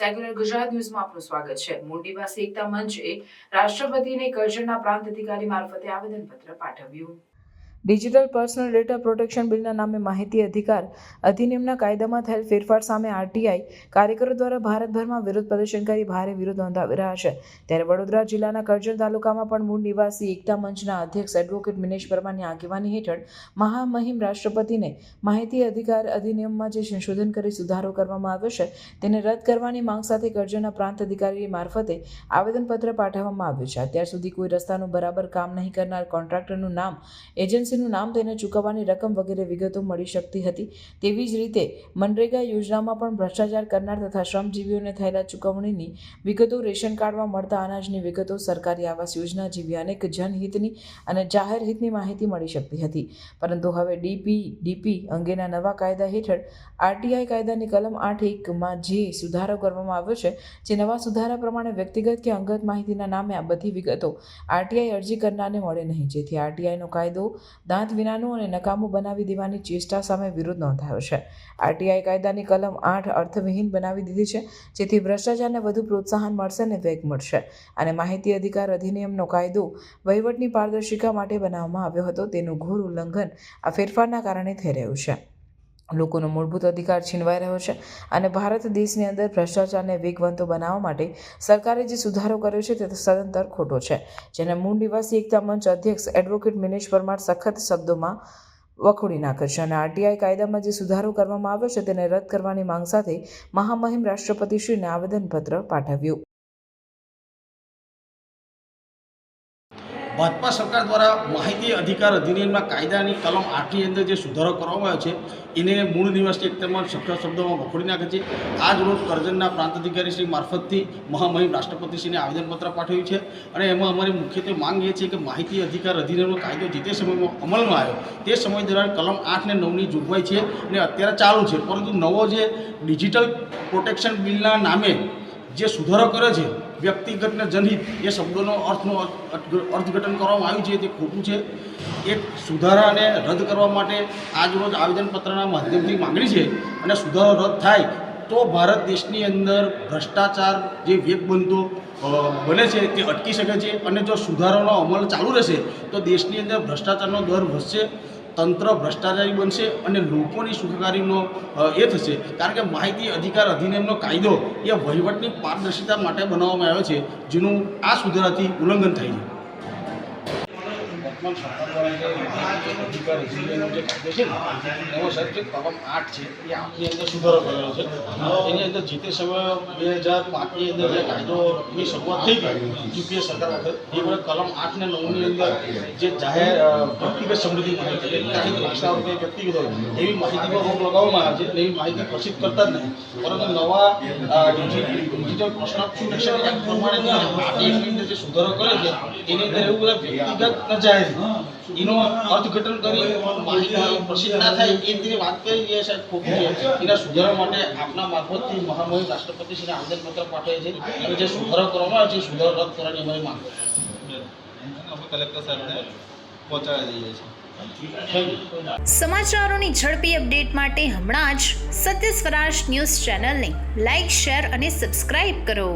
Secular Gujarat ન્યૂઝમાં આપનું સ્વાગત છે. મોટીવાસી એકતા મંચે રાષ્ટ્રપતિને કરજણના પ્રાંત અધિકારી મારફતે આવેદનપત્ર પાઠવ્યું. ડિજિટલ પર્સનલ ડેટા પ્રોટેક્શન બિલના નામે માહિતી અધિકાર અધિનિયમના કાયદામાં થયેલ ફેરફાર સામે આરટીઆઈ કાર્યકરો દ્વારા ભારતભરમાં વિરોધ પ્રદર્શન કરી ભારે વિરોધ નોંધાવી રહ્યા છે. ત્યારે વડોદરા જિલ્લાના કરજણ તાલુકામાં પણ મૂળ નિવાસી એકતા મંચના અધ્યક્ષ એડવોકેટ મિનેશ પરમારની આગેવાની હેઠળ મહામહિમ રાષ્ટ્રપતિને માહિતી અધિકાર અધિનિયમમાં જે સંશોધન કરી સુધારો કરવામાં આવ્યો છે, તેને રદ કરવાની માંગ સાથે કરજણના પ્રાંત અધિકારી મારફતે આવેદનપત્ર પાઠવવામાં આવ્યું છે. અત્યાર સુધી કોઈ રસ્તાનું બરાબર કામ નહીં કરનાર કોન્ટ્રાક્ટરનું નામ એજન્સીનું નામ તેને ચૂકવવાની રકમ વગેરે વિગતો મળી શકતી હતી. તેવી જ રીતે મનરેગા યોજનામાં પણ ભ્રષ્ટાચાર કરનાર તથા શ્રમજીવીઓને થયેલા ચૂકવણીની વિગતો રેશન કાર્ડમાં મળતા અનાજની વિગતો સરકારી આવાસ યોજના જેવી અનેક જનહિતની અને જાહેર હિતની માહિતી મળી શકતી હતી. પરંતુ હવે ડીપી ડીપી અંગેના નવા કાયદા હેઠળ આરટીઆઈ કાયદાની કલમ આઠ એકમાં જે સુધારો કરવામાં આવ્યો છે, જે નવા સુધારા પ્રમાણે વ્યક્તિગત કે અંગત માહિતીના નામે આ બધી વિગતો આરટીઆઈ અરજી કરનારને મળે નહીં. જેથી આરટીઆઈનો કાયદો દાંત વિનાનું અને નકામું બનાવી દેવાની ચેષ્ટા સામે વિરોધ નોંધાયો છે. આરટીઆઈ કાયદાની કલમ આઠ અર્થવિહીન બનાવી દીધી છે, જેથી ભ્રષ્ટાચારને વધુ પ્રોત્સાહન મળશે અને વેગ મળશે. અને માહિતી અધિકાર અધિનિયમનો કાયદો વહીવટની પારદર્શિકા માટે બનાવવામાં આવ્યો હતો, તેનું ઘોર ઉલ્લંઘન આ ફેરફારના કારણે થઈ રહ્યું છે. લોકોનો મૂળભૂત અધિકાર છીનવાઈ રહ્યો છે અને ભારત દેશની અંદર ભ્રષ્ટાચારને વેગવંતો બનાવવા માટે સરકારે જે સુધારો કર્યો છે તે સદંતર ખોટો છે. જેને મૂળ નિવાસી એકતા મંચ અધ્યક્ષ એડવોકેટ મિનેશ પરમાર સખત શબ્દોમાં વખોડી નાખે છે અને આરટીઆઈ કાયદામાં જે સુધારો કરવામાં આવ્યો છે તેને રદ કરવાની માંગ સાથે મહામહિમ રાષ્ટ્રપતિશ્રીને આવેદનપત્ર પાઠવ્યું. ભાજપા સરકાર દ્વારા માહિતી અધિકાર અધિનિયમના કાયદાની કલમ આઠની અંદર જે સુધારો કરવામાં આવ્યો છે, એને મૂળ નિવાસી એકતામાં સખત શબ્દોમાં વખોડી નાખે છે. આજ રોજ કરજણના પ્રાંત અધિકારી શ્રી મારફતથી મહામહિમ રાષ્ટ્રપતિશ્રીને આવેદનપત્ર પાઠવ્યું છે અને એમાં અમારી મુખ્યત્વે માંગ એ છે કે માહિતી અધિકાર અધિનિયમનો કાયદો જે તે સમયમાં અમલમાં આવ્યો, તે સમય દરમિયાન કલમ આઠ ને નવની જોગવાઈ છે અને અત્યારે ચાલુ છે. પરંતુ નવો જે ડિજિટલ પ્રોટેક્શન બિલના નામે જે સુધારો કર્યો છે વ્યક્તિગત ને જનહિત એ શબ્દોનો અર્થનો અર્થઘટન કરવામાં આવ્યું છે, તે ખોટું છે. એક સુધારાને રદ કરવા માટે આજ રોજ આવેદનપત્રના માધ્યમથી માગણી છે અને સુધારો રદ થાય તો ભારત દેશની અંદર ભ્રષ્ટાચાર જે વેગ બનતો બને છે તે અટકી શકે છે અને જો સુધારાનો અમલ ચાલુ રહેશે તો દેશની અંદર ભ્રષ્ટાચારનો દર વધશે. તંત્ર ભ્રષ્ટાચારી બનશે અને લોકોની સુખાકારીનો એ થશે. કારણ કે માહિતી અધિકાર અધિનિયમનો કાયદો એ વહીવટની પારદર્શિતા માટે બનાવવામાં આવ્યો છે, જેનું આ સુધારાથી ઉલ્લંઘન થાય છે. સાહેબ કલમ આઠ છે, એ અંદર સુધારો કરેલો છે. એની અંદર જે તે બે હજાર પાંચની અંદર જે કાયદોની શરૂઆત થઈ કલમ આઠ નવની અંદર જે જાહેર વ્યક્તિગત સમૃદ્ધિ હોય, એવી માહિતીમાં રોક લગાવવામાં આવે છે એવી માહિતી પ્રસિદ્ધ કરતા જ નહીં પરંતુ નવા ડિજિટલ એક્ટ પ્રમાણે સુધારો કરે છે, એની અંદર એવું બધા વ્યક્તિગત ન જાહેર એનો અર્થઘટન કરી પ્રસિદ્ધ ના થાય એ રીતે વાત કરી રહ્યા સાહેબ ખોટું છે એના સુધારા માટે આપના મારફતથી મહામહિમ રાષ્ટ્રપતિશ્રીને આવેદનપત્ર પાઠવે છે. અને જે સુધારો કરવામાં આવે છે એ સુધારો રદ કરવાની અમારી માંગ કલેક્ટર સાહેબને પહોંચાડી દઈએ છીએ. સમાચારોની ઝડપી અપડેટ માટે હમણાં જ સત્ય સ્વરાજ ન્યૂઝ ચેનલને લાઇક શેર અને સબસ્ક્રાઇબ કરો.